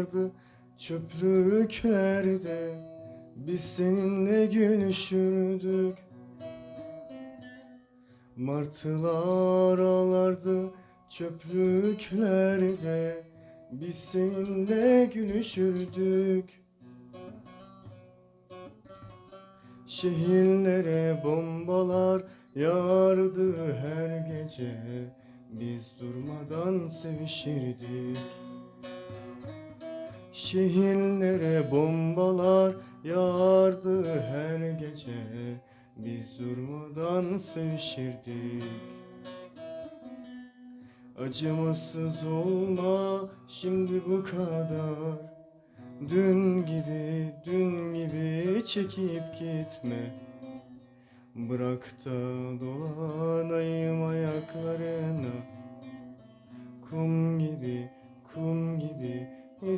damlardı çöplüklerde Biz seninle gülüşürdük Martılar ağlardı çöplüklerde Biz seninle gülüşürdük Şehirlere bombalar yağardı her gece Biz durmadan sevişirdik. Şehirlere bombalar yağardı her gece. Biz durmadan sevişirdik. Acımasız olma şimdi bu kadar. Dün gibi, dün gibi çekip gitme. Bırak da dolanayım ayaklarına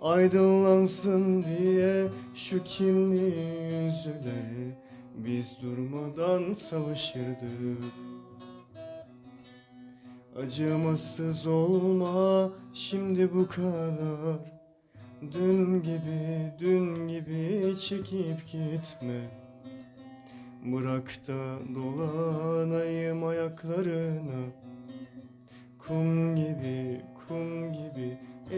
Aydınlansın diye şu kinli yüzleri Biz durmadan savaşırdık. Acımasız olma şimdi bu kadar. Dün gibi, dün gibi çekip gitme. Bırak da dolanayım ayaklarına. Kum